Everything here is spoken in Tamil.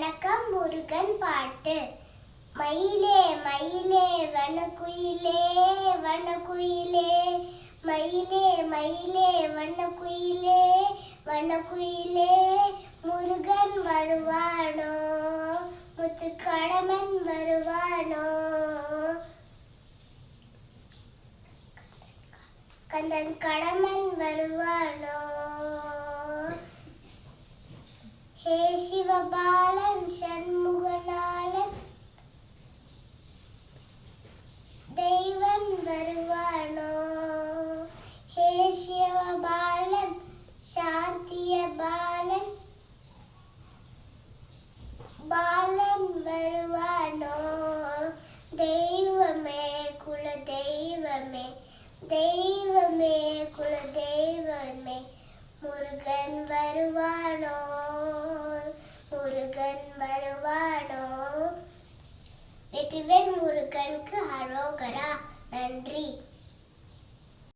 வணக்கம் முருகன் பாட்டு மயிலே மயிலே வனக்குயிலே வனக்குயிலே மயிலே மயிலே வனக்குயிலே வனக்குயிலே முருகன் வருவானோ முத்துக்கடமன் வருவானோ கந்தன் கடமன் வருவானோ ஹே சிவபாலன் சண்முகநாதன். தெய்வன் வருவானோ? ஹே சிவபாலன் சாந்திய பாலன் பாலன் வருவானோ? தெய்வமே குல தெய்வமே தெய்வமே குல தெய்வமே முருகன் வருவானோ முருகன் வருவானோ சிவன் முருகனுக்கு ஹரோகரா நன்றி.